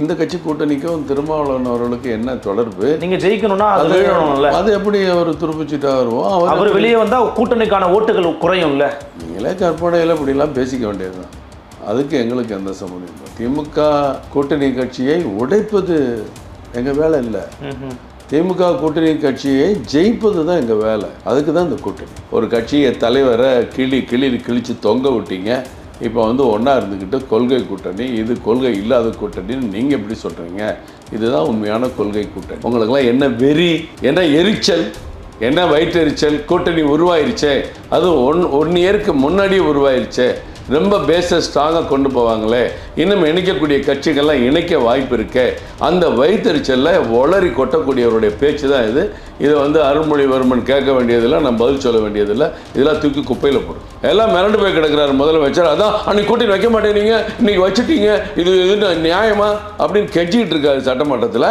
இந்த கட்சி கூட்டணிக்கும் திருமாவளவன் அவர்களுக்கு என்ன தொடர்பு? நீங்க ஜெயிக்கணும்னா அது எப்படி அவர் துருப்பிச்சுட்டா வருவோம் அவர் வெளியே வந்தா கூட்டணிக்கான ஓட்டுகள் குறையும்ல. நீங்களே கற்பனையில் இப்படிலாம் பேசிக்க வேண்டியதுதான். அதுக்கு எங்களுக்கு எந்த சம்மந்தம் இல்லை. திமுக கூட்டணி கட்சியை உடைப்பது எங்கள் வேலை இல்லை. திமுக கூட்டணி கட்சியை ஜெயிப்பது தான் எங்கள் வேலை. அதுக்கு தான் இந்த கூட்டணி. ஒரு கட்சியை தலைவரை கிளி கிளி கிழிச்சு தொங்க விட்டீங்க. இப்போ வந்து ஒன்றா இருந்துக்கிட்டு கொள்கை கூட்டணி இது கொள்கை இல்லாத கூட்டணின்னு நீங்கள் எப்படி சொல்கிறீங்க இதுதான் உண்மையான கொள்கை கூட்டணி. உங்களுக்கெல்லாம் என்ன வெறி என்ன எரிச்சல் என்ன வயிற்றெரிச்சல் கூட்டணி உருவாயிருச்சே அது ஒன் ஒன் இயருக்கு முன்னாடியே உருவாயிருச்சே ரொம்ப பேஸை ஸ்ட்ராங்காக கொண்டு போவாங்களே. இன்னும் இணைக்கக்கூடிய கட்சிகள்லாம் இணைக்க வாய்ப்பு இருக்கே. அந்த வைத்தறிச்சலில் ஒளரி கொட்டக்கூடியவருடைய பேச்சு தான் இது. இதை வந்து அருள்மொழிவர்மன் கேட்க வேண்டியதில்லை நம்ம பதில் சொல்ல வேண்டியதில்லை. இதெல்லாம் தூக்கி குப்பையில் போடும். எல்லாம் மிரண்டு போய் கிடக்கிறாரு முதலமைச்சர் அதான் அன்னைக்கு கூட்டின்னு வைக்க மாட்டேனீங்க இன்னைக்கு வச்சுட்டீங்க. இது இது நியாயமா? அப்படின்னு கெஞ்சிக்கிட்டு இருக்காரு சட்டமன்றத்தில்.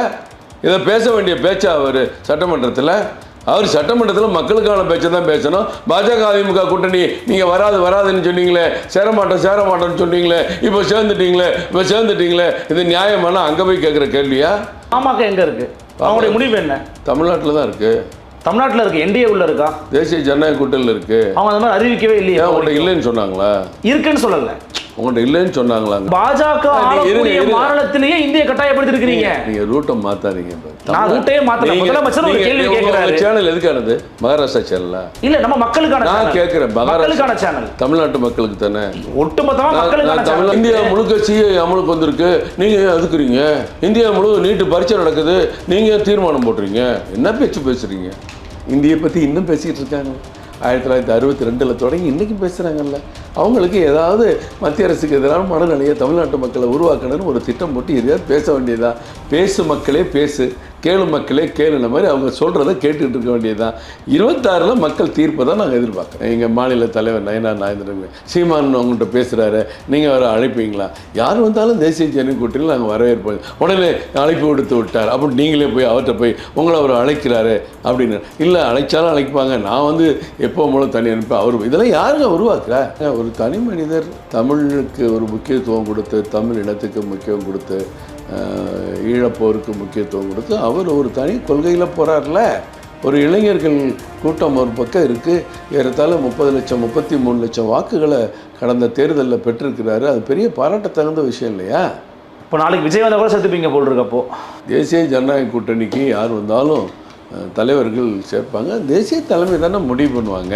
இதை பேச வேண்டிய பேச்சா அவர் சட்டமன்றத்தில்? அவர் சட்டமன்றத்தில் மக்களுக்கான பேச்சை தான் பேசணும். பாஜக அதிமுக கூட்டணி நீங்கள் வராது வராதுன்னு சொன்னீங்களே சேர மாட்டோம் சேர மாட்டோம்னு சொன்னீங்களே இப்போ சேர்ந்துட்டீங்களே இப்போ சேர்ந்துட்டீங்களே இது நியாயமானா அங்கே போய் கேட்குற கேள்வியா? பாமக எங்க இருக்கு? அவங்களுடைய முடிவு என்ன? தமிழ்நாட்டில் தான் இருக்குது தமிழ்நாட்டுல இருக்கு என்டிஏ உள்ள இருக்கா? தேசிய ஜனநாயக கூட்டணியில் இருக்குது அவங்க அந்த மாதிரி அறிவிக்கவே இல்லையே. உங்கள்கிட்ட இல்லைன்னு சொன்னாங்களா? இருக்குன்னு சொல்லல. உங்கள்கிட்ட இல்லைன்னு சொன்னாங்களாங்க. பாஜக. மாநிலத்திலேயே இந்திய கட்டாயப்படுத்தி இருக்கிறீங்க நீங்கள் ரூட்டை இப்ப. நான் ரூட்டையே மாத்தல. நீங்க- முதலமைச்சர் ஒரு நீங்க- கேள்வி கேட்கிறாரு. சேனல் எதுக்கானது? மகாராஷ்டிரா சேனலா இல்ல நம்ம மக்களுக்கான நான் channel. கேட்குறேன் மக்களுக்கான சேனல் தமிழ்நாட்டு மக்களுக்கு தானே? ஒட்டுமொத்தமா மக்களுக்கான சேனல் இந்தியா முழுக்க சிஏ அமலுக்கு வந்திருக்கு. நீங்க எதுக்குறீங்க இந்தியா முழு நீட்டு பரீட்சை நடக்குது. நீங்க ஏன் தீர்மானம் போடுறீங்க? என்ன பேச்சு பேசுறீங்க? இந்தியை பத்தி இன்னும் பேசிக்கிட்டு இருக்காங்க. ஆயிரத்தி தொள்ளாயிரத்தி அறுபத்தி ரெண்டில் தொடங்கி இன்றைக்கி பேசுகிறாங்கல்ல அவங்களுக்கு ஏதாவது மத்திய அரசுக்கு எதிரான மனநிலையை தமிழ்நாட்டு மக்களை உருவாக்கணும்னு ஒரு திட்டம் போட்டு எதையாவது பேச வேண்டியதா? பேசு மக்களே பேசு. கேளு மக்களே கேளுன மாதிரி அவங்க சொல்கிறத கேட்டுக்கிட்டு இருக்க வேண்டியதுதான். இருபத்தாறில் மக்கள் தீர்ப்பை தான் நாங்கள் எதிர்பார்க்குறோம். எங்கள் மாநில தலைவர் நயனா நாயந்திரன் சீமான் அவங்கள்ட்ட பேசுகிறாரு நீங்கள் வர அழைப்பீங்களா? யார் வந்தாலும் தேசிய ஜனநாயக கூட்டத்தில் நாங்கள் வரவேற்போம் உடனே அழைப்பு விடுத்து விட்டார். அப்படி நீங்களே போய் அவர்கிட்ட போய் உங்களை அவர் அழைக்கிறாரு. அப்படின்னு. இல்லை அழைச்சாலும் அழைப்பாங்க. நான் வந்து எப்போ மூலம் தனி அனுப்ப அவர் இதெல்லாம் யாருங்க உருவாக்குறா? ஒரு தனி மனிதர் தமிழுக்கு ஒரு முக்கியத்துவம் கொடுத்து தமிழ் இனத்துக்கு முக்கியம் கொடுத்து ஈழப்போருக்கு முக்கியத்துவம் கொடுத்து அவர் ஒரு தனி கொள்கையில் போகிறார்ல ஒரு இளைஞர்கள் கூட்டம் ஒரு பக்கம் இருக்குது ஏறத்தாழ முப்பது லட்சம் முப்பத்தி மூணு லட்சம் வாக்குகளை கடந்த தேர்தலில் பெற்றிருக்கிறாரு. அது பெரிய பாராட்ட தகுந்த விஷயம் இல்லையா? இப்போ நாளைக்கு விஜய் வந்தா கூட செத்துப்பீங்க போல் இருக்கப்போ தேசிய ஜனநாயக கூட்டணிக்கு யார் வந்தாலும் தலைவர்கள் சேர்ப்பாங்க. தேசிய தலைமை தானே முடிவு பண்ணுவாங்க.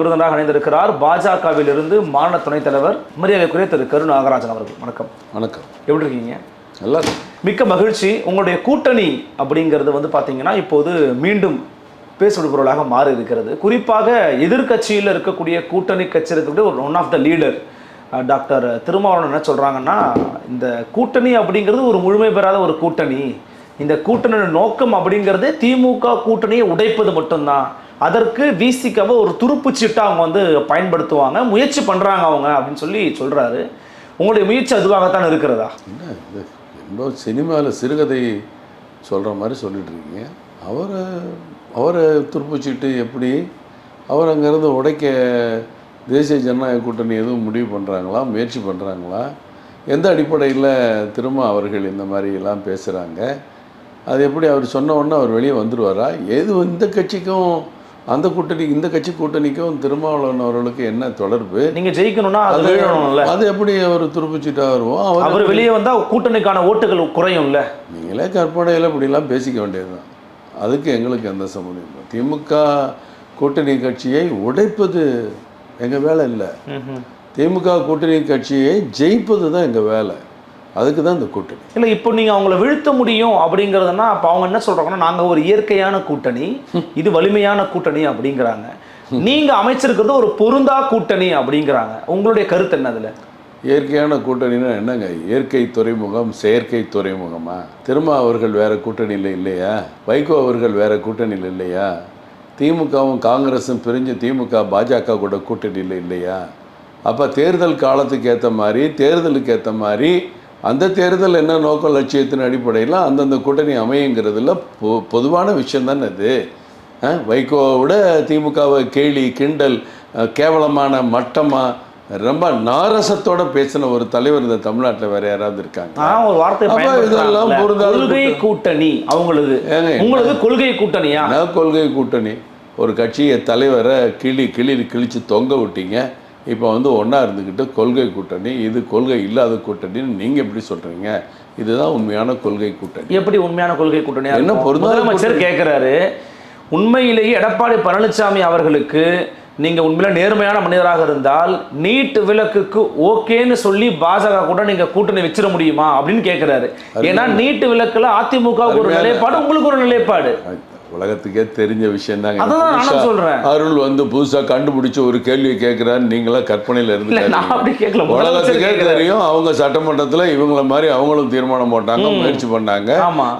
விருந்தினராக இணைந்திருக்கிறார். பாஜகவில் இருந்து மாநில துணைத் தலைவர் மரியாதைக்குரிய திரு கரு நாகராஜன் அவர்கள். வணக்கம். வணக்கம். எப்படி இருக்கீங்க? நல்லா. மிக்க மகிழ்ச்சி. உங்களுடைய கூட்டணி அப்படிங்கிறது வந்து பார்த்தீங்கன்னா இப்போது மீண்டும் பேசுபடு பொருளாக மாறி இருக்கிறது குறிப்பாக எதிர்க்கட்சியில் இருக்கக்கூடிய கூட்டணி கட்சி இருக்கக்கூடிய ஒரு one of the leader doctor Thirumavalavan என்ன சொல்கிறாங்கன்னா இந்த கூட்டணி அப்படிங்கிறது ஒரு முழுமை பெறாத ஒரு கூட்டணி. இந்த கூட்டணியோட நோக்கம் அப்படிங்கிறது திமுக கூட்டணியை உடைப்பது மட்டும்தான். அதற்கு விசிக்காக ஒரு துருப்பு சீட்டை அவங்க வந்து பயன்படுத்துவாங்க முயற்சி பண்ணுறாங்க அவங்க அப்படின்னு சொல்லி சொல்கிறாரு உங்களுடைய முயற்சி அதுவாகத்தான் இருக்கிறதா? என்ன இது என்னோ சினிமாவில் சிறுகதை சொல்கிற மாதிரி சொல்லிட்டு இருக்கீங்க. அவரை அவரை துருப்பிச்சிட்டு எப்படி? அவர் அங்கேருந்து உடைக்க தேசிய ஜனநாயக கூட்டணி எதுவும் முடிவு பண்ணுறாங்களா முயற்சி பண்ணுறாங்களா எந்த அடிப்படையில் திரும்ப அவர்கள் இந்த மாதிரி எல்லாம் பேசுகிறாங்க அது எப்படி அவர் சொன்ன உடனே அவர் வெளியே வந்துடுவாரா எது எந்த கட்சிக்கும் அந்த கூட்டணி இந்த கட்சி கூட்டணிக்கும் திருமாவளவன் அவர்களுக்கு என்ன தொடர்பு? நீங்க ஜெயிக்கணும்னா அது அது வேணும்ல அது எப்படி அவர் துருப்பிச்சுட்டா வருவோம் அவர் வெளியே வந்தா கூட்டணிக்கான ஓட்டுகள் குறையும்ல. நீங்களே கற்பனையில் இப்படிலாம் பேசிக்க வேண்டியதுதான். அதுக்கு எங்களுக்கு எந்த சம்மந்தம் இல்லை. திமுக கூட்டணி கட்சியை உடைப்பது எங்கள் வேலை இல்லை. திமுக கூட்டணி கட்சியை ஜெயிப்பது தான் எங்கள் வேலை. அதுக்கு தான் இந்த கூட்டணி. இல்ல இப்போ நீங்க அவங்கள வீழ்த்த முடியும் அப்படிங்கறதுனா அப்ப அவங்க என்ன சொல்றாங்கன்னா நாங்க ஒரு இயற்கையான கூட்டணி இது வலிமையான கூட்டணி அப்படிங்கிறாங்க. நீங்க அமைச்சிருக்கிறது ஒரு பொருந்தா கூட்டணி அப்படிங்கிறாங்க. உங்களுடைய கருத்து என்ன அதுல? இயற்கையான கூட்டணின்னா என்னங்க? இயற்கை துறைமுகம் செயற்கை துறைமுகமா? திருமா அவர்கள் வேற கூட்டணியில் இல்லையா? வைகோ அவர்கள் வேற கூட்டணியில் இல்லையா? திமுகவும் காங்கிரஸும் பிரிஞ்சு திமுக பாஜக கூட கூட்டணியில் இல்லையா? அப்போ தேர்தல் காலத்துக்கு ஏற்ற மாதிரி தேர்தலுக்கு ஏற்ற மாதிரி அந்த தேர்தல் என்ன நோக்க லட்சியத்தின் அடிப்படையில் அந்தந்த கூட்டணி அமையுங்கிறதுல பொ பொதுவான விஷயம் தானே அது வைகோவை விட திமுகவை கேலி கிண்டல் கேவலமான மட்டமாக ரொம்ப நாரசத்தோட பேசின ஒரு தலைவர் இந்த தமிழ்நாட்டில் வேற யாராவது இருக்காங்க? ஒரு வார்த்தை இதெல்லாம் கொள்கை கூட்டணி அவங்களது. உங்களது கொள்கை கூட்டணியா? கொள்கை கூட்டணி. ஒரு கட்சியை தலைவரை கிளி கிளி கிழிச்சு தொங்க விட்டீங்க. இப்போ வந்து ஒன்றா இருந்துக்கிட்டு கொள்கை கூட்டணி இது கொள்கை இல்லாத கூட்டணின்னு நீங்கள் எப்படி சொல்கிறீங்க இதுதான் உண்மையான கொள்கை கூட்டணி. எப்படி உண்மையான கொள்கை கூட்டணியா என்ன முதலமைச்சர் கூட்டணி? கேட்கிறாரு உண்மையிலேயே எடப்பாடி பழனிசாமி அவர்களுக்கு நீங்க உண்மையில நேர்மையான மனிதராக இருந்தால் நீட் விலக்குக்கு ஓகேன்னு சொல்லி பாஜக கூட நீங்க கூட்டணி வச்சிட முடியுமா? அப்படின்னு கேட்கிறாரு ஏன்னா நீட் விலக்குல அதிமுக ஒரு நிலைப்பாடு உங்களுக்கு ஒரு நிலைப்பாடு. உலகத்துக்கே தெரிஞ்ச விஷயம் தாங்க சொல்றேன். அருள் வந்து புதுசாக கண்டுபிடிச்ச ஒரு கேள்வி கேட்குறாரு நீங்களா கற்பனையில் இருந்து உலகத்துக்கே. தெரியும் அவங்க சட்டமன்றத்தில் இவங்கள மாதிரி அவங்களும் தீர்மானம் போட்டாங்க முயற்சி பண்ணாங்க.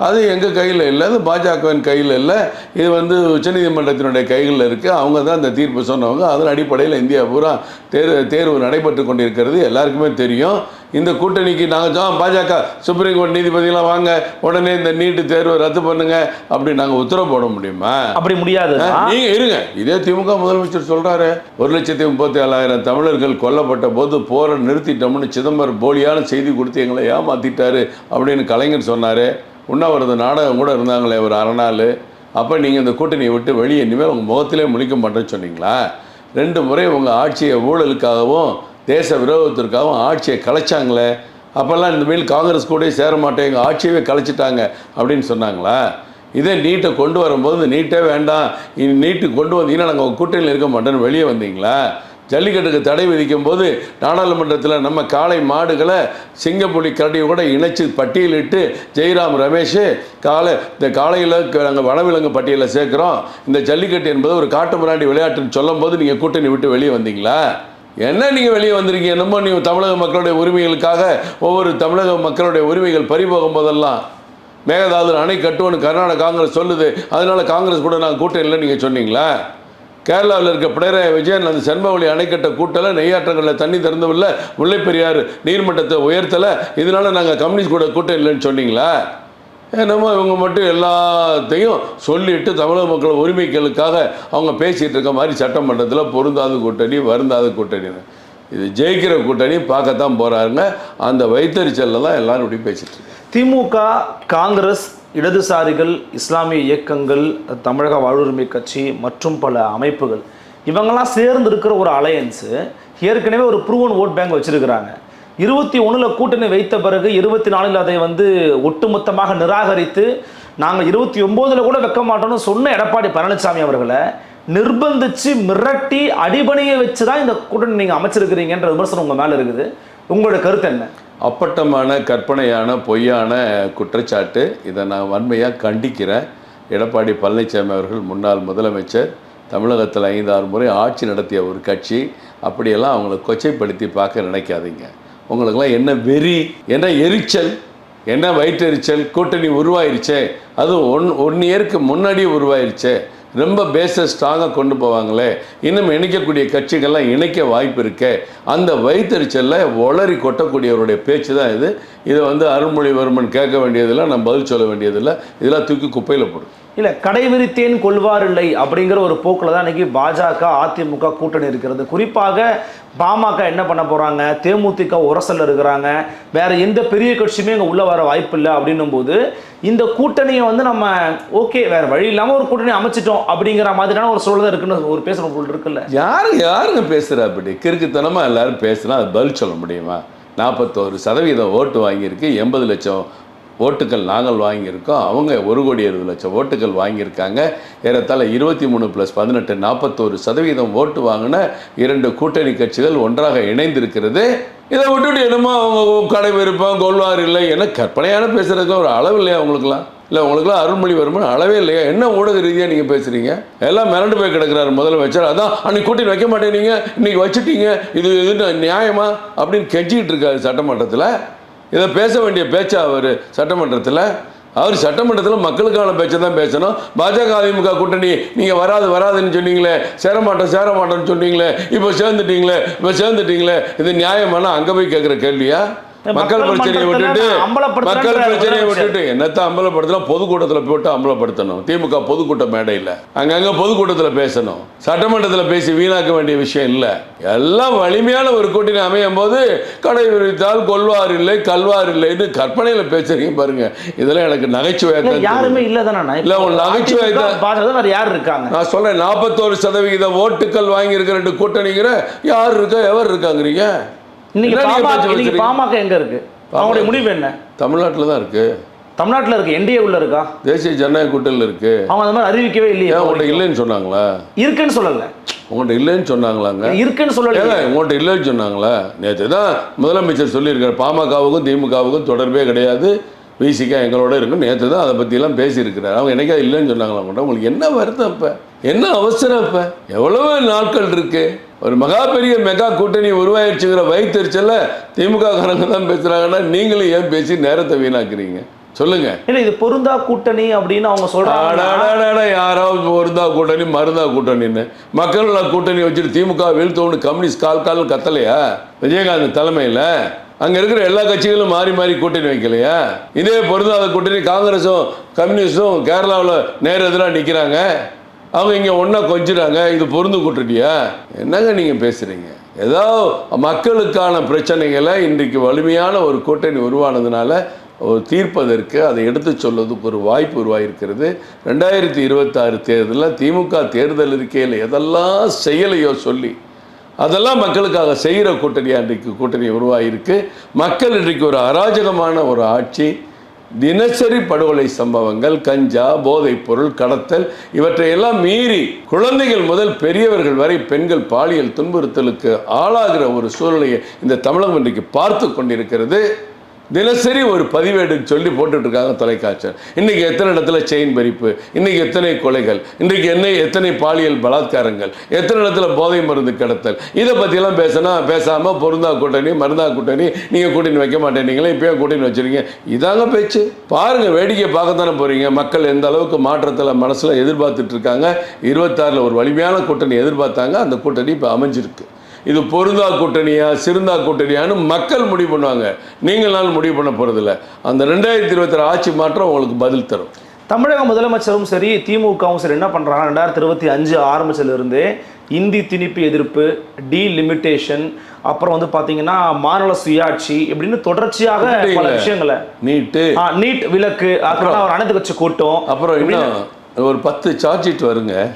அது எங்க கையில் இல்லை அது பாஜகவின் கையில் இல்லை. இது வந்து உச்சநீதிமன்றத்தினுடைய கைகளில் இருக்கு. அவங்க தான் இந்த தீர்ப்பு சொன்னவங்க. அதன் அடிப்படையில் இந்தியா பூரா தேர்வு தேர்வு நடைபெற்று கொண்டிருக்கிறது. எல்லாருக்குமே தெரியும். இந்த கூட்டணிக்கு நாங்கள் ஜா பாஜக சுப்ரீம் கோர்ட் நீதிபதியெல்லாம் வாங்க உடனே இந்த நீட்டு தேர்வை ரத்து பண்ணுங்க அப்படி நாங்கள் உத்தரவு போட முடியுமா? அப்படி முடியாது. நீங்க இருங்க. இதே திமுக முதலமைச்சர் சொல்றாரு ஒரு லட்சத்தி முப்பத்தி ஏழாயிரம் தமிழர்கள் கொல்லப்பட்ட போது போரை நிறுத்திட்டோம்னு சிதம்பரம் போலியான செய்தி கொடுத்து எங்களை ஏமாத்திட்டாரு அப்படின்னு கலைஞர் சொன்னாரு. உண்ணாவிரத நாடகம் கூட இருந்தாங்களே ஒரு அரை நாள் அப்போ நீங்கள் இந்த கூட்டணியை விட்டு வெளியே இனிமேல் உங்கள் முகத்திலே முழிக்க மாட்டேன்னு சொன்னீங்களா? ரெண்டு முறை உங்கள் ஆட்சியை ஊழலுக்காகவும் தேச விரோதத்திற்காகவும் ஆட்சியை கலைச்சாங்களே அப்போல்லாம் இந்தமாரி காங்கிரஸ் கூட சேர மாட்டேன் எங்கள் ஆட்சியவே கலைச்சிட்டாங்க அப்படின்னு சொன்னாங்களா? இதே நீட்டை கொண்டு வரும்போது நீட்டே வேண்டாம் இனி நீட்டு கொண்டு வந்தீங்கன்னா நாங்கள் கூட்டணியில் இருக்க மாட்டேன்னு வெளியே வந்தீங்களா? ஜல்லிக்கட்டுக்கு தடை விதிக்கும் போது நாடாளுமன்றத்தில் நம்ம காளை மாடுகளை சிங்கப்புலி கரடியை கூட இணைச்சி பட்டியலிட்டு ஜெய்ராம் ரமேஷ் காலை இந்த காலையில் நாங்கள் வனவிலங்கு பட்டியலில் சேர்க்குறோம். இந்த ஜல்லிக்கட்டு என்பது ஒரு காட்டு மிராண்டி விளையாட்டுன்னு சொல்லும் போது நீங்கள் கூட்டணி விட்டு வெளியே வந்தீங்களா? என்ன நீங்கள் வெளியே வந்திருக்கீங்க? என்னமோ நீங்கள் தமிழக மக்களுடைய உரிமைகளுக்காக ஒவ்வொரு தமிழக மக்களுடைய உரிமைகள் பறிபோகும் போதெல்லாம் மேகதாது அணை கட்டுவோன்னு கர்நாடக காங்கிரஸ் சொல்லுது. அதனால காங்கிரஸ் கூட நாங்கள் கூட்டம் இல்லைன்னு நீங்கள் சொன்னீங்களா? கேரளாவில் இருக்க பிணராய விஜயன் அந்த செண்பவழி அணைக்கட்ட கூட்டலை நெய்யாற்றங்களில் தண்ணி திறந்தவில்லை முல்லைப்பெரியார் நீர்மட்டத்தை உயர்த்தலை. இதனால் நாங்கள் கம்யூனிஸ்ட் கூட கூட்டம் இல்லைன்னு சொன்னீங்களா? என்னமோ இவங்க மட்டும் எல்லாத்தையும் சொல்லிட்டு தமிழக மக்கள் உரிமைகளுக்காக அவங்க பேசிகிட்டு இருக்க மாதிரி சட்டமன்றத்தில் பொருந்தாத கூட்டணி வருந்தாத கூட்டணி. இது ஜெயிக்கிற கூட்டணி பார்க்கத்தான் போகிறாருங்க அந்த வைத்தறிச்சலில் தான் எல்லாரும் இப்படி பேசிட்டு திமுக காங்கிரஸ் இடதுசாரிகள் இஸ்லாமிய இயக்கங்கள் தமிழக வாழ்வுரிமை கட்சி மற்றும் பல அமைப்புகள் இவங்கெல்லாம் சேர்ந்து இருக்கிற ஒரு அலையன்ஸு ஏற்கனவே ஒரு ப்ரூவன் ஓட் பேங்க் வச்சுருக்கிறாங்க. இருபத்தி ஒன்றில் கூட்டணி வைத்த பிறகு இருபத்தி நாலில் அதை வந்து ஒட்டுமொத்தமாக நிராகரித்து நாங்கள் இருபத்தி ஒம்போதில் கூட வைக்க மாட்டோம்னு சொன்ன எடப்பாடி பழனிசாமி அவர்களை நிர்பந்திச்சு மிரட்டி அடிபணியை வச்சு தான் இந்த கூட்டணி நீங்கள் அமைச்சிருக்கிறீங்கன்ற விமர்சனம் உங்கள் மேலே இருக்குது. உங்களோட கருத்து என்ன? அப்பட்டமான கற்பனையான பொய்யான குற்றச்சாட்டு. இதை நான் வன்மையாக கண்டிக்கிறேன். எடப்பாடி பழனிசாமி அவர்கள் முன்னாள் முதலமைச்சர் தமிழகத்தில் ஐந்தாறு முறை ஆட்சி நடத்திய ஒரு கட்சி. அப்படியெல்லாம் அவங்கள கொச்சைப்படுத்தி பார்க்க நினைக்காதீங்க. உங்களுக்கெல்லாம் என்ன வெறி என்ன எரிச்சல் என்ன வயிற்றெரிச்சல் கூட்டணி உருவாயிருச்சே. அதுவும் ஒன் ஒன் இயருக்கு முன்னாடியே உருவாயிருச்சே. ரொம்ப பேஸை ஸ்ட்ராங்காக கொண்டு போவாங்களே. இன்னும் இணைக்கக்கூடிய கட்சிகள்லாம் இணைக்க வாய்ப்பு இருக்கே. அந்த வயிற்றுச்சலில் ஒளரி கொட்டக்கூடியவருடைய பேச்சு தான் இது. இதை வந்து அருள்மொழிவர்மன் கேட்க வேண்டியதில்லை நம்ம பதில் சொல்ல வேண்டியதில்லை. இதெல்லாம் தூக்கி குப்பையில் போடும். இல்லை கடைவிரித்தேன் கொள்வார் இல்லை அப்படிங்கிற ஒரு போக்கில் தான் இன்னைக்கு பாஜக அதிமுக கூட்டணி இருக்கிறது. குறிப்பாக பாமக என்ன பண்ண போகிறாங்க தேமுதிக உரசல் இருக்கிறாங்க. வேற எந்த பெரிய கட்சியுமே இங்கே உள்ளே வர வாய்ப்பு இல்லை அப்படின்னும் போது இந்த கூட்டணியை வந்து நம்ம ஓகே வேற வழி இல்லாமல் ஒரு கூட்டணி அமைச்சிட்டோம் அப்படிங்கிற மாதிரியான ஒரு சூழல் இருக்குன்னு ஒரு பேசுகிற பொருள் இருக்குல்ல? யார் யாருங்க பேசுகிறா அப்படி? கிறுக்குத்தனமாக எல்லாரும் பேசினா அது பதில் சொல்ல முடியுமா? நாற்பத்தோரு சதவீதம் ஓட்டு வாங்கியிருக்கு எண்பது லட்சம் ஓட்டுகள் நாங்கள் வாங்கியிருக்கோம். அவங்க ஒரு கோடி இருபது லட்சம் ஓட்டுகள் வாங்கியிருக்காங்க. ஏறத்தாழ இருபத்தி மூணு ப்ளஸ் பதினெட்டு நாற்பத்தோரு சதவீதம் ஓட்டு வாங்கின இரண்டு கூட்டணி கட்சிகள் ஒன்றாக இணைந்திருக்கிறது. இதை விட்டுட்டு என்னமோ அவங்க கடை விருப்பம் கொள்வார் இல்லை என்ன கற்பனையான பேசுறதுக்கு ஒரு அளவு இல்லையா அவங்களுக்குலாம் இல்லை உங்களுக்குலாம் அருள்மொழிவர்மன் அளவே இல்லையா? என்ன ஊடக ரீதியாக நீங்கள் பேசுகிறீங்க எல்லாம் மிரண்டு போய் கிடக்குறாரு முதலமைச்சர் அதான் அன்னைக்கு கூட்டி வைக்க மாட்டேனீங்க இன்னைக்கு வச்சுட்டீங்க இது இது நியாயமா? அப்படின்னு கெஞ்சிக்கிட்டு இருக்காரு சட்டமன்றத்தில். இதை பேச வேண்டிய பேச்சா அவர் சட்டமன்றத்தில் அவர் சட்டமன்றத்தில் மக்களுக்கான பேச்சை தான் பேசணும். பாஜக அதிமுக கூட்டணி நீங்கள் வராது வராதுன்னு சொன்னீங்களே சேர சேரமாட்டோம்னு சேர சொன்னீங்களே இப்போ சேர்ந்துட்டீங்களே இப்போ சேர்ந்துட்டீங்களே இது நியாயமான அங்கே போய் கேட்குற கேள்வியா? மக்கள் பிரச்சனையை விட்டுட்டு மக்கள் பிரச்சனையை. விட்டுட்டு என்னத்த அம்பலப்படுத்தலாம் பொதுக்கூட்டத்தில் போட்டு அம்பலப்படுத்தணும். திமுக பொதுக்கூட்ட மேடையில். அங்கங்க பொதுக்கூட்டத்தில் பேசணும். சட்டமன்றத்தில் பேசி வீணாக்க வேண்டிய விஷயம் இல்லை. எல்லாம் வலிமையான ஒரு கூட்டணி அமையும் போது கடை விரித்தால் கொல்வார் இல்லை கல்வார் இல்லைன்னு கற்பனையில் பேசுறீங்க பாருங்க. இதெல்லாம் எனக்கு நகைச்சுவையாக யாருமே. இல்ல. தானே இல்ல, உங்க நகைச்சுவை தான். பாஜக வேற யார் இருக்காங்க? நான் சொல்றேன் நாற்பத்தோரு சதவிகித ஓட்டுகள் வாங்கியிருக்கிற ரெண்டு கூட்டணிங்கிற யார் இருக்கா எவர் இருக்காங்கிறீங்க? இன்னைக்கு பாமக இன்னைக்கு எங்க இருக்கு? அவங்களுடைய முடிவு என்ன? தமிழ்நாட்டில் தான் இருக்கு. தமிழ்நாட்டுல இருக்கு. என்டிஏ உள்ள இருக்கா? தேசிய ஜனநாயக கூட்டணியில் இருக்கு. அவங்க அந்த மாதிரி அறிவிக்கவே இல்லையே உங்கள்கிட்ட இல்லைன்னு சொன்னாங்களா? இருக்குன்னு சொல்லல. உங்கள்கிட்ட இல்லைன்னு சொன்னாங்களாங்க? இருக்குன்னு சொல்லல. உங்கள்கிட்ட இல்லைன்னு சொன்னாங்களா? நேற்று தான் முதலமைச்சர் சொல்லியிருக்காரு. பாமகவுக்கும் திமுகவுக்கும் தொடர்பே கிடையாது. விசிகா எங்களோட இருக்கும் நேற்று தான் அதை பற்றியெல்லாம் பேசியிருக்கிறார். அவங்க என்னைக்கா இல்லைன்னு சொன்னாங்களா உங்கள்கிட்ட உங்களுக்கு என்ன வருத்தம் இப்போ? என்ன அவசரம் இப்போ? எவ்வளவு நாட்கள் இருக்கு? ஒரு மகா பெரிய மெகா கூட்டணி உருவாயிருச்சுங்கிற வயிற்றுச்சல திமுக காரங்க தான் பேசுகிறாங்கன்னா நீங்களும் ஏன் பேசி நேரத்தை வீணாக்குறீங்க? சொல்லுங்க. இல்ல இது பொருந்தா கூட்டணி அப்படின்னு அவங்க சொல்றாங்க யாராவது ஒருந்தா கூட்டணி மருந்தா கூட்டணின்னு. மக்கள் நல கூட்டணி வச்சுட்டு திமுக வீழ்த்தோன்னு கம்யூனிஸ்ட் கால் கால் கத்தலையா? விஜயகாந்த் தலைமையில்? அங்க இருக்கிற எல்லா கட்சிகளும் மாறி மாறி கூட்டணி வைக்கலையா? இதே பொருந்தாத கூட்டணி காங்கிரஸும் கம்யூனிஸ்டும் கேரளாவில் நேர் எதிராக நிற்கிறாங்க அவங்க இங்கே ஒன்றா கொஞ்சிறாங்க இது பொருந்து கூட்டணியா என்னங்க நீங்கள் பேசுகிறீங்க ஏதோ மக்களுக்கான பிரச்சனைகளை இன்றைக்கு வலிமையான ஒரு கூட்டணி உருவானதுனால ஒரு தீர்ப்பதற்கு அதை எடுத்து சொல்வதுக்கு ஒரு வாய்ப்பு உருவாகிருக்கிறது ரெண்டாயிரத்தி இருபத்தாறு தேர்தலில் திமுக தேர்தல் இருக்கையில் எதெல்லாம் செய்யலையோ சொல்லி அதெல்லாம் மக்களுக்காக செய்கிற கூட்டணியாக இன்றைக்கு கூட்டணி உருவாகியிருக்கு மக்கள் இன்றைக்கு ஒரு அராஜகமான ஒரு ஆட்சி. தினசரி படுகொலை சம்பவங்கள் கஞ்சா போதைப் பொருள் கடத்தல் இவற்றையெல்லாம் மீறி குழந்தைகள் முதல் பெரியவர்கள் வரை பெண்கள் பாலியல் துன்புறுத்தலுக்கு ஆளாகிற ஒரு சூழ்நிலையை இந்த தமிழகம் இன்றைக்கு பார்த்து கொண்டிருக்கிறது. தினசரி ஒரு பதிவேடுன்னு சொல்லி போட்டுட்ருக்காங்க தொலைக்காட்சியில் இன்றைக்கி எத்தனை இடத்துல செயின் பறிப்பு இன்றைக்கி எத்தனை கொலைகள்? இன்றைக்கு என்ன எத்தனை பாலியல் பலாத்காரங்கள்? எத்தனை இடத்துல போதை மருந்து கடத்தல்? இதை பற்றியெல்லாம் பேசினா பேசாமல் பொருந்தா கூட்டணி மருந்தா கூட்டணி நீங்கள் கூட்டணி வைக்க மாட்டேனீங்களே இப்போயே கூட்டணி வச்சிருக்கீங்க இதாங்க பேச்சு. பாருங்கள் வேடிக்கை பார்க்கத்தானே போகிறீங்க மக்கள் எந்த அளவுக்கு மாற்றத்தில் மனசில் எதிர்பார்த்துட்ருக்காங்க. இருபத்தாறில் ஒரு வலிமையான கூட்டணி எதிர்பார்த்தாங்க. அந்த கூட்டணி இப்போ அமைஞ்சிருக்கு. இது பொருந்தா கூட்டணியா சிறுந்தா கூட்டணியான்னு மக்கள் முடிவு பண்ணுவாங்க. நீங்களாலும் முடிவு பண்ண போகிறதில்ல அந்த ரெண்டாயிரத்தி இருபத்தி ஆட்சி மாற்றம் உங்களுக்கு பதில் தரும். தமிழக முதலமைச்சரும் சரி திமுகவும் சரி என்ன பண்றாங்க? ரெண்டாயிரத்தி இருபத்தி அஞ்சு ஆரம்பிச்சதுலேருந்தே இந்தி திணிப்பு எதிர்ப்பு டீலிமிட்டேஷன் அப்புறம் வந்து பாத்தீங்கன்னா மாநில சுயாட்சி இப்படின்னு தொடர்ச்சியாக பல. விஷயங்களை. நீட்டு. நீட் விலக்கு அப்புறம் ஒரு அனைத்து கட்சி கூட்டம். அப்புறம் ஒரு பத்து சார்ஜ் ஷீட் வருங்க.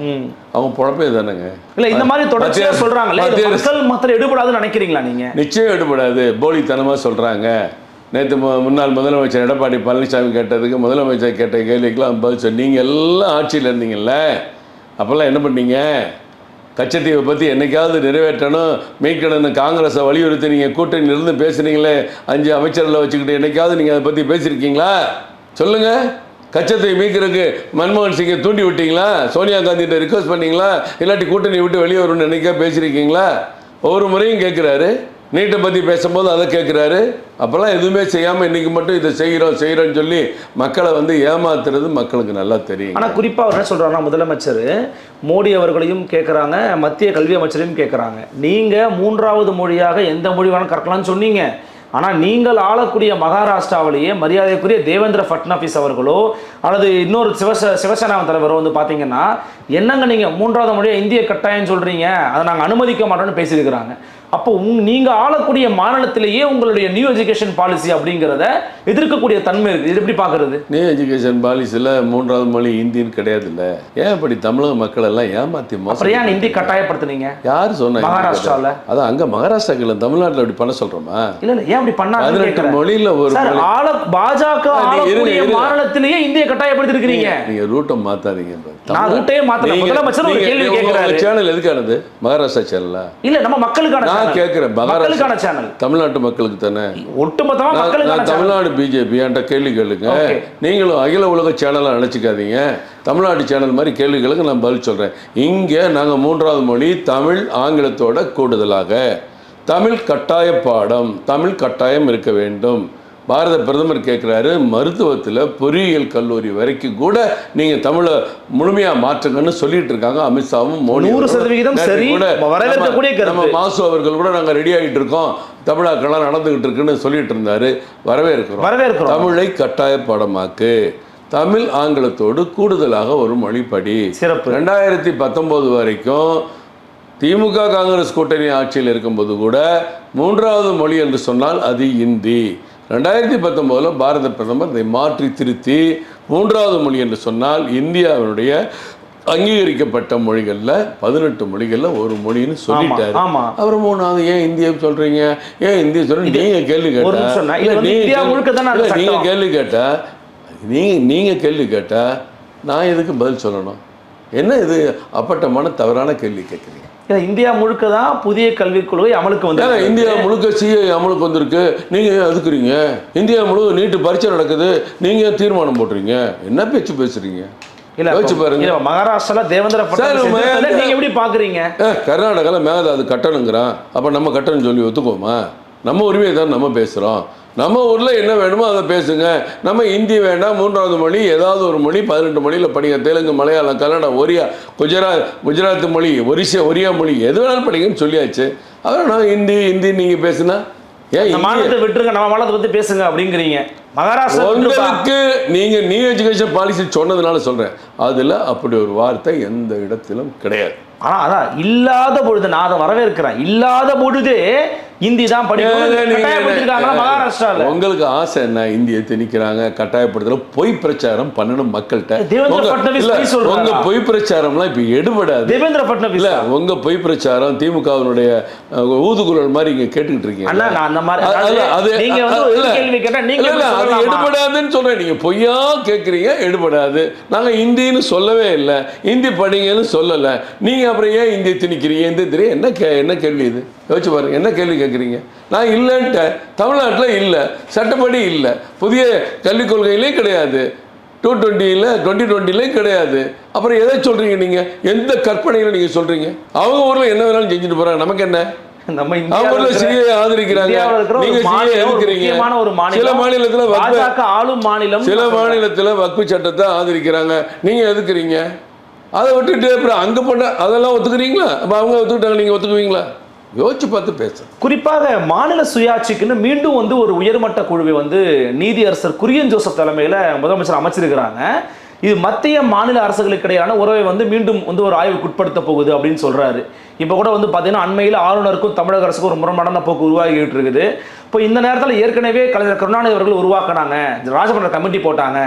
அவங்க பொழப்பே தானேங்க. இல்ல இந்த மாதிரி தொடர்ச்சியா மத்திய- சொல்றாங்களே இது மத்திய அரசு- மக்கள் மத்தியில் எடுபடாதுன்னு நினைக்கிறீங்களா நீங்க? நிச்சயம் எடுபடாது. போலித்தனமாக சொல்கிறாங்க நேற்று முன்னாள் முதலமைச்சர் எடப்பாடி பழனிசாமி கேட்டதுக்கு முதலமைச்சர் கேட்ட கேள்விக்கெல்லாம் பதில் சொல்லி நீங்கள் எல்லாம் ஆட்சியில் இருந்தீங்கல்ல. அப்போல்லாம் என்ன பண்ணீங்க? கச்சத்தீவை பற்றி என்னைக்காவது நிறைவேற்றணும். மீட்கணும்னு காங்கிரஸை வலியுறுத்தி நீங்கள் கூட்டணி இருந்து பேசுனீங்களே. அஞ்சு அமைச்சர்களை வச்சுக்கிட்டு என்னைக்காவது நீங்கள் அதை பற்றி பேசியிருக்கீங்களா? சொல்லுங்கள் கச்சத்தை மீட்கிறதுக்கு மன்மோகன் சிங்கை தூண்டி விட்டீங்களா? சோனியா காந்திகிட்ட ரிக்வஸ்ட் பண்ணீங்களா? இல்லாட்டி கூட்டணி விட்டு வெளியே வரும்னு நினைக்க பேசியிருக்கீங்களா? ஒவ்வொரு முறையும் கேட்குறாரு. நீட்டை பற்றி பேசும்போது அதை கேட்குறாரு. அப்போல்லாம் எதுவுமே செய்யாமல் இன்றைக்கி மட்டும் இதை செய்கிறோம் செய்கிறோன்னு சொல்லி மக்களை வந்து ஏமாத்துறது மக்களுக்கு நல்லா தெரியும் ஆனால் குறிப்பாக அவர் என்ன சொல்கிறாங்கன்னா முதலமைச்சர் மோடி அவர்களையும் கேட்குறாங்க மத்திய கல்வி அமைச்சரையும் கேட்குறாங்க. நீங்கள் மூன்றாவது மொழியாக எந்த மொழி வேணாலும் கற்கலாம்னு சொன்னீங்க. ஆனால் நீங்கள் ஆளக்கூடிய மகாராஷ்டிராவிலேயே மரியாதைக்குரிய தேவேந்திர ஃபட்னாபிஸ் அவர்களோ அல்லது இன்னொரு சிவச சிவசேனா தலைவரோ வந்து பார்த்தீங்கன்னா என்னங்க நீங்கள் மூன்றாவது மொழியாக இந்திய கட்டாயம் சொல்கிறீங்க அதை நாங்கள் அனுமதிக்க மாட்டோம்னு பேசியிருக்கிறாங்க. அப்போ உங் நீங்கள் ஆளக்கூடிய மாநிலத்திலேயே உங்களுடைய நியூ எஜுகேஷன் பாலிசி அப்படிங்கிறத எதிர்க்கக்கூடிய தன்மை இருக்குது இது எப்படி பார்க்கறது நியூ எஜுகேஷன் பாலிசியில் மூன்றாவது மொழி ஹிந்தின்னு கிடையாதுல்ல ஏன் இப்படி தமிழக மக்கள் எல்லாம் ஏமாத்தி மோசம் அப்புறம் ஏன் ஹிந்தி கட்டாயப்படுத்துனீங்க யார் சொன்னா ஹிந்தி மகாராஷ்டிரால? கிடையாது? அதான் அங்க மகாராஷ்டிராக்கள் தமிழ்நாட்டுல அப்படி பண்ண சொல்றோமா இல்ல இல்ல ஏன் அப்படி பண்ணாங்கன்னு பதினெட்டு. மொழியில ஒரு. ஆள பாஜக. மாநிலத்திலேயே இந்திய கட்டாயப்படுத்தி இருக்கிறீங்க நீங்க ரூட்டை மாத்தாதீங்க நான் ரூட்டையே. முதலமைச்சர் ஒரு கேள்வி கேட்கிறாரு. சேனல் எதுக்கானது மகாராஷ்டிரா சேனலா இல்ல நம்ம மக்களுக்கான நான் channel. கேட்கிறேன் மக்களுக்கான சேனல் தமிழ்நாட்டு மக்களுக்கு தானே? ஒட்டுமொத்தமா மக்களுக்கான சேனல் தமிழ்நாடு பிஜேபி என்கிட்ட கேள்வி கேளுங்க. நீங்களும் அகில உலக சேனலாக நினச்சிக்காதீங்க. தமிழ்நாட்டு சேனல் மாதிரி கேள்விகளுக்கு நான் பதில் சொல்கிறேன் இங்கே நாங்கள் மூன்றாவது மொழி தமிழ் ஆங்கிலத்தோட கூடுதலாக. தமிழ் கட்டாய பாடம் தமிழ் கட்டாயம் இருக்க வேண்டும். பாரத பிரதமர் கேட்குறாரு மருத்துவத்தில் பொறியியல் கல்லூரி வரைக்கும் கூட நீங்கள் தமிழை முழுமையாக மாற்றுங்கன்னு சொல்லிட்டு இருக்காங்க. அமித்ஷாவும் மோடி நூறு சதவிகிதம் சரி, நம்ம-. மாசு அவர்கள் கூட நாங்கள் ரெடி ஆகிட்டு இருக்கோம். தமிழாக்கெல்லாம் நடந்துகிட்டு இருக்குன்னு சொல்லிட்டு இருந்தாரு. வரவேற்கிறோம். வரவேற்கிறோம். தமிழை கட்டாய பாடமாக்கு. தமிழ் ஆங்கிலத்தோடு கூடுதலாக ஒரு மொழிப்படி. சிறப்பு. ரெண்டாயிரத்தி பத்தொன்பது வரைக்கும் திமுக காங்கிரஸ் கூட்டணி ஆட்சியில் இருக்கும்போது கூட மூன்றாவது மொழி என்று சொன்னால் அது இந்தி. ரெண்டாயிரத்தி பத்தொம்போதில் பாரத பிரதமர் இதை மாற்றி திருத்தி மூன்றாவது மொழி என்று சொன்னால் இந்தியாவினுடைய அங்கீகரிக்கப்பட்ட மொழிகளில் பதினெட்டு மொழிகளில் ஒரு மொழின்னு சொல்லிட்டாரு. அப்புறம் மூணாவது ஏன் இந்தியை சொல்றீங்க? ஏன் இந்திய சொல்றீங்க நீங்க கேள்வி கேட்டா நீங்க கேள்வி- கேட்டா நீங்க நீங்க கேள்வி கேட்டா நான் எதுக்கு பதில் சொல்லணும்? என்ன இது அப்பட்டமான தவறான கேள்வி கேட்குறீங்க? இந்தியா முழுக்க தான் புதிய கல்விக் கொள்கை அமலுக்கு வந்து இந்தியா முழுக்க சிஏ அமலுக்கு வந்திருக்கு. நீங்க ஏன் எதுக்குறீங்க இந்தியா முழு நீட்டு பரீட்சை நடக்குது. நீங்க ஏன் தீர்மானம் போடுறீங்க என்ன பேச்சு பேசுறீங்க? இல்ல அப்ப- பாருங்க. மகாராஷ்டிரால தேவேந்திர நீங்க எப்படி பாக்குறீங்க? ஏ கர்நாடகாவில் மேகதாது கட்டணுங்கிறான். அப்போ நம்ம கட்டணம் சொல்லி ஒத்துக்குவோமா? நம்ம உரிமையை தான் நம்ம பேசுகிறோம் நம்ம ஊரில் என்ன வேணுமோ அதை பேசுங்க. நம்ம ஹிந்தி வேண்டாம் மூன்றாவது மொழி ஏதாவது ஒரு மொழி பதினெட்டு மொழியில் படிங்க. தெலுங்கு மலையாளம் கன்னடம் ஒரியா குஜராத் குஜராத் மொழி ஒரிசா ஒரியா மொழி எது வேணாலும் படிங்கன்னு சொல்லியாச்சு. அதான் நான் ஹிந்தி ஹிந்தி நீங்கள் பேசுனா. ஏன் மாநிலத்தை விட்டுருங்க நம்ம மாநிலத்தை பத்தி பேசுங்க அப்படிங்கிறீங்க. மகாராஷ்டிரா. உங்களுக்கு நீங்க நியூ எஜுகேஷன் பாலிசி சொன்னதுனால சொல்றேன். அதுல அப்படி ஒரு வார்த்தை எந்த இடத்திலும் கிடையாது. ஆனா அதான் இல்லாத பொழுது நான் அதை வரவேற்கிறேன். இல்லாத பொழுதே இந்தி தான் படிக்கணும். மகாராஷ்டிரால? உங்களுக்கு ஆசை என்ன? இந்தியை திணிக்கிறாங்க கட்டாயப்படுத்தல பொய் பிரச்சாரம் பண்ணணும் மக்கள்கிட்ட. உங்க- பொய் பிரச்சாரம்லாம் இப்ப எடுபடாது. தேவேந்திர பட்னவிஸ் இல்ல உங்க பொய் பிரச்சாரம் திமுகவினுடைய ஊதுகுழல் மாதிரி இங்க கேட்டுக்கிட்டு இருக்கீங்க. நான் அந்த மாதிரி- அது- நீங்க வந்து இல்ல. கேள்வி கேட்டா நீங்க அது? எடுபடாதுன்னு சொல்றேன். நீங்க பொய்யா கேக்குறீங்க எடுபடாது. நாங்க இந்தின்னு சொல்லவே இல்லை. இந்தி படிங்கன்னு சொல்லல. நீங்க அப்புறம் ஏன் இந்தி திணிக்கிறீங்க? இந்தி தெரியும் என்ன என்ன கேள்வி இது? யோசிச்சு பாருங்க என்ன கேள்வி கேட்குறீங்க? நான் இல்லைன்ட்டேன். தமிழ்நாட்டில் இல்லை. சட்டப்படி இல்லை. புதிய கல்விக் கொள்கையிலையும் கிடையாது. டூ டுவெண்ட்டியில் டுவெண்ட்டி டுவெண்ட்டிலையும் கிடையாது. அப்புறம் எதை சொல்கிறீங்க நீங்கள் எந்த கற்பனையில் நீங்கள் சொல்கிறீங்க அவங்க ஊரில் என்ன வேணாலும் செஞ்சுட்டு போகிறாங்க நமக்கு என்ன? நம்ம வக்பு சட்டத்தை ஆதரிக்கிறாங்க. நீங்க எதுக்குறீங்க? அதை விட்டுட்டு அப்புறம் அங்க பண்ண அதெல்லாம் ஒத்துக்கிறீங்களா? அப்ப அவங்க ஒத்துக்கிட்டாங்க. நீங்க ஒத்துக்குவீங்களா? யோசிச்சு பார்த்து பேச. குறிப்பாக மாநில சுயாட்சிக்குன்னு மீண்டும் வந்து ஒரு உயர்மட்ட குழுவை வந்து நீதியரசர் குரியன் ஜோசப் தலைமையில் முதலமைச்சர் அமைச்சிருக்கிறாங்க. இது மத்திய மாநில அரசுகளுக்கு இடையிலான உறவை வந்து மீண்டும் வந்து ஒரு ஆய்வுக்கு உட்படுத்த போகுது அப்படின்னு சொல்றாரு. இப்போ கூட வந்து பார்த்தீங்கன்னா அண்மையில் ஆளுநருக்கும் தமிழக அரசுக்கும் ஒரு முரண்பாடான போக்கு உருவாகிட்டு இருக்குது இப்போ இந்த நேரத்தில் ஏற்கனவே கலைஞர் கருணாநிதி அவர்கள் உருவாக்குனாங்க. ராஜபண்ட கமிட்டி போட்டாங்க.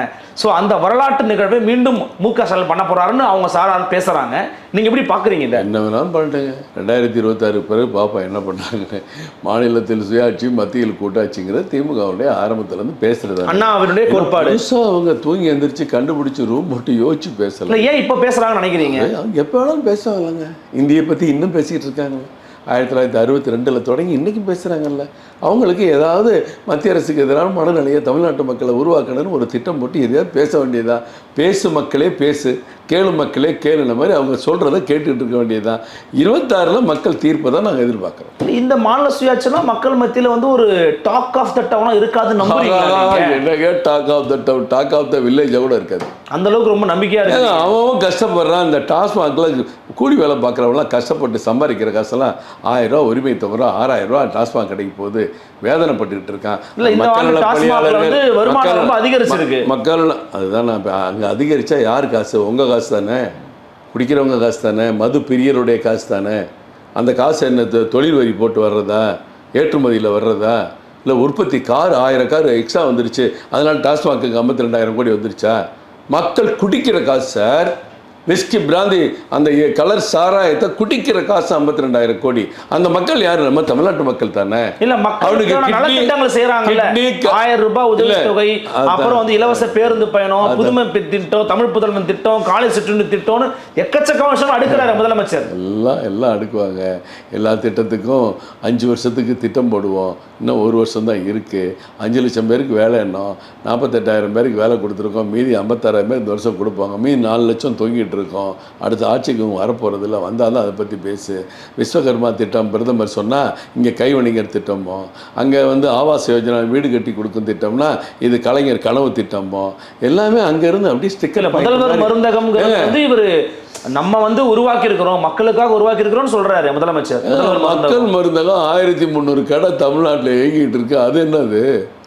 ஸோ அந்த வரலாற்று நிகழ்வை மீண்டும் மு க ஸ்டாலின் பண்ண போறாருன்னு அவங்க சாரார் பேசுறாங்க. நீங்க எப்படி பாக்குறீங்க இதை? என்ன வேணாலும் பண்ணிட்டேங்க. ரெண்டாயிரத்தி இருபத்தாறு பிறகு பாப்பா என்ன பண்ணாங்கன்னு. மாநிலத்தில் சுயாட்சி மத்தியில் கூட்டாட்சிங்கிற திமுகவுடைய ஆரம்பத்துல இருந்து பேசுறது அண்ணா அவருடைய கோட்பாடு. அவங்க தூங்கி எந்திரிச்சு கண்டுபிடிச்சு ரூம் போட்டு யோசிச்சு பேசல இல்லை ஏன் இப்போ பேசுறாங்கன்னு நினைக்கிறீங்க? எப்போ வேணாலும் பேசுவாங்கல்லங்க இந்தியை பற்றி இன்னும் பேசிக்கிட்டு இருக்காங்க. ஆயிரத்தி தொள்ளாயிரத்தி அறுபத்தி ரெண்டில் தொடங்கி இன்றைக்கும் பேசுகிறாங்கல்ல அவங்களுக்கு ஏதாவது மத்திய அரசுக்கு எதிரான மனநிலையை தமிழ்நாட்டு மக்களை உருவாக்கணும்னு ஒரு திட்டம் போட்டு எதையாவது பேச வேண்டியதா? பேசு மக்களே பேசு. கேளு மக்களே கேளுன மாதிரி அவங்க சொல்கிறத கேட்டுக்கிட்டு இருக்க வேண்டியதுதான். இருபத்தாறில் மக்கள் தீர்ப்பை தான் நாங்கள் எதிர்பார்க்குறோம். இந்த மாநில சுயாட்சினா மக்கள் மத்தியில வந்து ஒரு டாக் ஆஃப் த டவுனா இருக்காதுன்னு நம்புறீங்களா நீங்க? என்னங்க talk of the town talk of the வில்லேஜை கூட இருக்காது. அந்த அளவுக்கு ரொம்ப நம்பிக்கையா ஏங்க இருக்கு அவன் அவன் கஷ்டப்படுறான். இந்த டாஸ்மாகில் கூலி வேலை பார்க்குறவங்களாம் கஷ்டப்பட்டு சம்பாதிக்கிற காசெல்லாம் ஆயிரம் ரூபா உரிமை தொகை ஆறாயிரம் ரூபா டாஸ்மாக் கடைக்கு போகுது. வேதனைப்பட்டுக்கிட்டு இருக்கான். மக்கள் பணியாளர்கள், அதிகரிச்சிருக்கு. மக்கள் அதுதான் நான் அங்கே அதிகரித்தா யார் காசு? உங்கள் காசு தானே. குடிக்கிறவங்க காசு தானே. மது பிரியருடைய காசு தானே. அந்த காசு என்ன தொழில் வரி போட்டு வர்றதா? ஏற்றுமதியில் வர்றதா? இல்லை உற்பத்தி கார் ஆயிரம் கார் எக்ஸ்ட்ரா வந்துருச்சு. அதனால் டாஸ்மாக்கு ஐம்பத்தி ரெண்டாயிரம் கோடி வந்துருச்சா? மக்கள் குடிக்கிற காசு சார். விஸ்கி பிராந்தி அந்த கலர் சாராயத்தை குடிக்கிற காசு ஐம்பத்தி ரெண்டாயிரம் கோடி. அந்த மக்கள் யார்? நம்ம தமிழ்நாட்டு மக்கள் தானே. இல்ல kidney- நலத்திட்டங்கள் செய்யறாங்கல்ல ஆயிரம் ரூபாய் உதவி தொகை. அப்புறம் வந்து இலவச பேருந்து பயணம். புதுமை திட்டம் தமிழ் புதல்வன் திட்டம் காலை சிற்றுண்டி திட்டம்னு எக்கச்சக்க விஷயம் அடுக்கிறாரு முதலமைச்சர். எல்லாம் எல்லாம் அடுக்குவாங்க. எல்லா திட்டத்துக்கும் அஞ்சு வருஷத்துக்கு திட்டம் போடுவோம். இன்னும் ஒரு வருஷம் தான் இருக்குது அஞ்சு லட்சம் பேருக்கு வேலை எண்ணம். நாற்பத்தெட்டாயிரம் பேருக்கு வேலை கொடுத்துருக்கோம். மீதி ஐம்பத்தாறாயிரம் பேர் இந்த வருஷம் கொடுப்பாங்க. மீதி நாலு லட்சம் தொங்கிட்டு இருக்கோம். அடுத்த ஆட்சிக்கு வரப்போகிறதில்ல வந்தால் தான் அதை பற்றி பேசு. விஸ்வகர்மா திட்டம் பிரதமர் சொன்னால் இங்கே கைவணிகர் திட்டமோ அங்கே வந்து ஆவாஸ் யோஜனா வீடு கட்டி கொடுக்கும் திட்டம்னா இது கலைஞர் கனவு திட்டமோ எல்லாமே அங்கேருந்து அப்படியே ஸ்டிக்கர் முதல்வர் மருந்தகம் வந்து இவரு நம்ம வந்து உருவாக்கி இருக்கிறோம் மக்களுக்காக உருவாக்கி இருக்கிறோம்னு சொல்றாரு முதலமைச்சர். மக்கள். மருந்தகம் ஆயிரத்தி முந்நூறு கடை தமிழ்நாட்டில் இயங்கிட்டு இருக்கு. அது என்னது?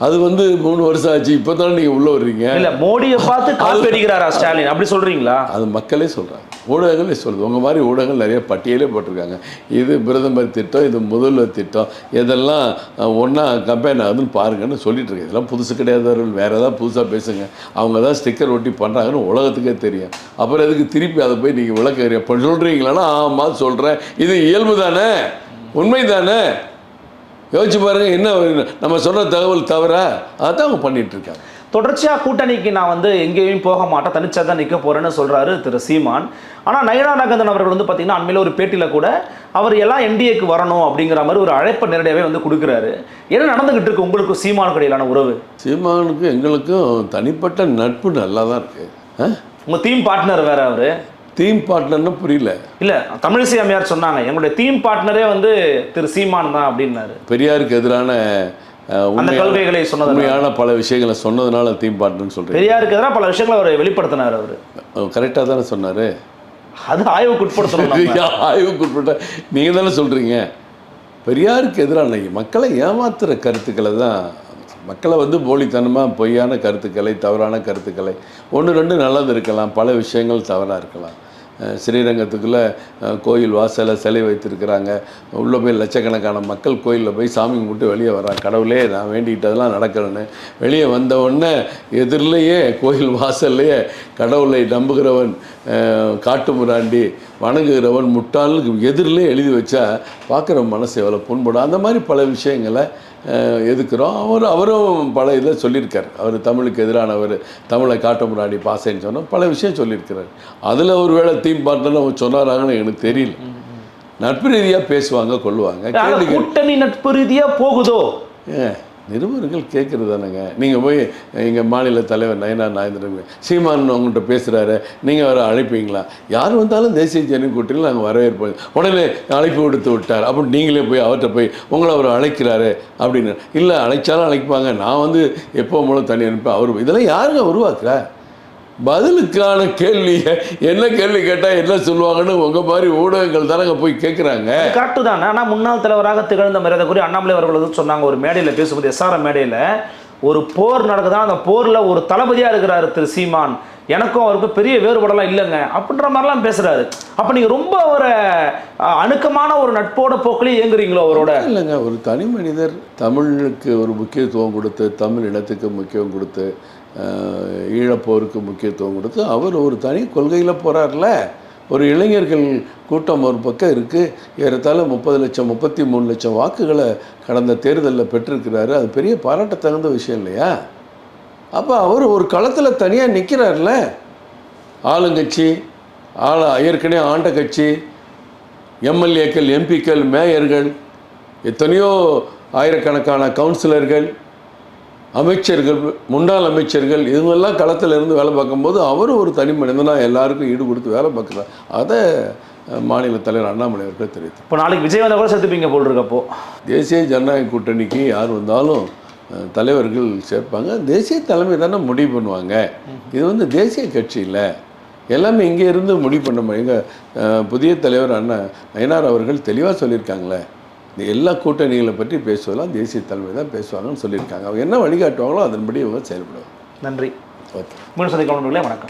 அது வந்து மூணு வருஷம் ஆச்சு. இப்போ தான் நீங்கள் உள்ள வர்றீங்க? இல்ல மோடியை பார்த்து காப்பி அடிக்கிறாரா ஸ்டாலின்? அப்படி சொல்றீங்களா? அது மக்களே சொல்கிறாங்க ஊடகங்களே சொல்லுது. உங்கள் மாதிரி ஊடகங்கள் நிறைய பட்டியலே போட்டிருக்காங்க. இது பிரதமர் திட்டம் இது முதல்வர் திட்டம். இதெல்லாம் ஒன்றா கம்பைன் ஆகுதுன்னு பாருங்கன்னு சொல்லிட்டு இருக்கு இதெல்லாம் புதுசு கிடையாதவர்கள் வேறு ஏதாவது புதுசாக பேசுங்க. அவங்க தான் ஸ்டிக்கர் ஒட்டி பண்ணுறாங்கன்னு உலகத்துக்கே தெரியும். அப்புறம் எதுக்கு திருப்பி அதை போய் நீங்கள் விளக்குறீங்க? இப்போ சொல்கிறீங்களான்னா ஆமாம் சொல்கிறேன் இது இயல்பு தானே? உண்மை தானே? யோசிச்சு பாருங்க என்ன நம்ம சொல்கிற தகவல் தவிர அதான் அவங்க பண்ணிட்டு இருக்காங்க. தொடர்ச்சியா கூட்டணிக்கு நான் வந்து எங்கேயும் போக மாட்டேன். தனிச்சா தான் நிற்க போறேன்னு சொல்றாரு திரு சீமான். ஆனா நயனா நாகந்தன் அவர்கள் வந்து பாத்தீங்கன்னா அண்மையில ஒரு பேட்டியில கூட அவர் எல்லாம் என்டிஏக்கு வரணும் அப்படிங்கிற மாதிரி ஒரு அழைப்பை நேரடியாவே வந்து கொடுக்குறாரு. என்ன நடந்துகிட்டு இருக்கு உங்களுக்கு சீமானுக்கு இடையிலான உறவு? சீமானுக்கும் எங்களுக்கும் தனிப்பட்ட நட்பு நல்லா தான் இருக்குது உங்க தீம் பார்ட்னர் வேற அவரு. தீம் பார்ட்னர்னு புரியல. இல்ல தமிழிசை அம்மையார் சொன்னாங்க எங்களுடைய தீம் பார்ட்னரே வந்து திரு சீமான் தான் அப்படின்னாரு. பெரியாருக்கு எதிரான அந்த கொள்கைகளை சொன்னது உண்மையான பல விஷயங்களை சொன்னதுனால தீம் பார்ட்னர்னு சொல்கிறேன் பெரியாருக்கு எதிராக பல விஷயங்களை அவர் வெளிப்படுத்தினார் அவரு. கரெக்டாக தானே சொன்னார்? அது ஆய்வுக்கு உட்படுத்தணும். ஆய்வுக்கு உட்பட்ட நீங்கள் தானே சொல்கிறீங்க பெரியாருக்கு எதிரான மக்களை ஏமாத்துற கருத்துக்களை தான் மக்களை வந்து போலித்தனமாக பொய்யான கருத்துக்களை தவறான கருத்துக்களை ஒன்று ரெண்டு நல்லது இருக்கலாம் பல விஷயங்கள் தவறாக இருக்கலாம். ஸ்ரீரங்கத்துக்குள்ளே கோயில் வாசலில் சிலை வைத்திருக்கிறாங்க. உள்ளே போய் லட்சக்கணக்கான மக்கள் கோயிலில் போய் சாமி கும்பிட்டு வெளியே வர்றாங்க. கடவுளே நான் வேண்டிக்கிட்டதெல்லாம் நடக்கிறேன்னு வெளியே வந்தவுடனே எதிரிலேயே கோயில் வாசல்லையே கடவுளை நம்புகிறவன் காட்டு முராண்டி வணங்குகிறவன் முட்டாளுக்கு எதிரிலே எழுதி வச்சா பார்க்குற மனசு எவ்வளோ புண்படும். அந்த மாதிரி பல விஷயங்களை எதுக்குறோம்? அவர் அவரும் பல இதை சொல்லியிருக்கார். அவர் தமிழுக்கு எதிரானவர் தமிழை காட்ட முன்னாடி பாசைன்னு சொன்னால் பல விஷயம் சொல்லியிருக்கிறார். அதில் ஒரு வேளை தீம் பார்ட்னர் அவங்க சொன்னாராங்கன்னு எனக்கு தெரியல. நட்பு ரீதியாக பேசுவாங்க கொள்ளுவாங்க கூட்டணி நட்பு ரீதியா போகுதோ? நிருபர்கள் கேட்குறது தானேங்க நீங்கள் போய் எங்கள் மாநில தலைவர் நயனா நாயந்திரன் சீமான் உங்கள்கிட்ட பேசுகிறாரு நீங்கள் வர அழைப்பீங்களா? யார் வந்தாலும் தேசிய ஜன கூட்டணியில் நாங்கள் வரவேற்போம். உடனே அழைப்பு விடுத்து விட்டார். அப்போ நீங்களே போய் அவர்கிட்ட போய் உங்களை அவர் அழைக்கிறாரு அப்படின்னு. இல்லை அழைச்சாலும் அழைப்பாங்க. நான் வந்து எப்போ மூலம் தண்ணி அனுப்பேன் அவர் இதெல்லாம் யாருங்க உருவாக்குறா? பதிலுக்கான கேள்வியை என்ன கேள்வி கேட்டால் என்ன சொல்லுவாங்கன்னு உங்கள் மாதிரி ஊடகங்கள் தானங்க போய் கேட்குறாங்க கரெக்டு தானே. ஆனா முன்னாள் தலைவராக திகழ்ந்த மரியாதைக்குரிய அண்ணாமலை அவர்கள் சொன்னாங்க. ஒரு மேடையில பேசும்போது எஸ்ஆர்எம் மேடையில ஒரு போர் நடக்குதா? அந்த போர்ல ஒரு தளபதியா இருக்கிறாரு திரு சீமான். எனக்கும் அவருக்கும் பெரிய வேறுபாடெல்லாம் இல்லைங்க. அப்படின்ற மாதிரிலாம் பேசுறாரு. அப்ப நீங்க ரொம்ப ஒரு அணுக்கமான ஒரு நட்போட போக்கிலே இயங்குறீங்களோ அவரோட? இல்லைங்க. ஒரு தனி மனிதர் தமிழுக்கு ஒரு முக்கியத்துவம் கொடுத்து தமிழ் இனத்துக்கு முக்கியம் கொடுத்து ஈழப்போருக்கு முக்கியத்துவம் கொடுத்து அவர் ஒரு தனி கொள்கையில் போகிறார்ல ஒரு இளைஞர்கள் கூட்டம் ஒரு பக்கம் இருக்குது ஏறத்தாழ முப்பது லட்சம் முப்பத்தி மூணு லட்சம் வாக்குகளை கடந்த தேர்தலில் பெற்றிருக்கிறாரு. அது பெரிய பாராட்ட தகுந்த விஷயம் இல்லையா? அப்போ அவர் ஒரு களத்தில் தனியாக நிற்கிறார்ல ஆளுங்கட்சி ஆள ஏற்கனவே ஆண்ட கட்சி எம்எல்ஏக்கள் எம்பிக்கள் மேயர்கள் எத்தனையோ ஆயிரக்கணக்கான கவுன்சிலர்கள் அமைச்சர்கள் முன்னாள் அமைச்சர்கள் இவங்கெல்லாம் களத்தில் இருந்து வேலை பார்க்கும்போது அவரும் ஒரு தனி மனிதனாக எல்லாருக்கும் ஈடு கொடுத்து வேலை பார்க்குறார். அதை மாநில தலைவர் அண்ணாமலை அவர்கள் தெரிவித்தார். இப்போ நாளைக்கு விஜய் கூட சேர்த்துப்பீங்க போல் இருக்கப்போ தேசிய ஜனநாயக கூட்டணிக்கு யார் வந்தாலும் தலைவர்கள் சேர்ப்பாங்க. தேசிய தலைமை தானே முடிவு பண்ணுவாங்க. இது வந்து தேசிய கட்சி இல்லை. எல்லாமே இங்கே இருந்து முடிவு பண்ண எங்கள் புதிய தலைவர் அண்ணா நயனார் அவர்கள் தெளிவாக சொல்லியிருக்காங்களே. இந்த எல்லா கூட்டணிகளை பற்றி பேசுவதெல்லாம் தேசிய தலைமை தான் பேசுவாங்கன்னு சொல்லியிருக்காங்க. அவங்க என்ன வழிகாட்டுவாங்களோ அதன்படி இவங்க செயல்படுவாங்க. நன்றி. ஓகே. மீண்டும் சந்திக்கலாம் வணக்கம்.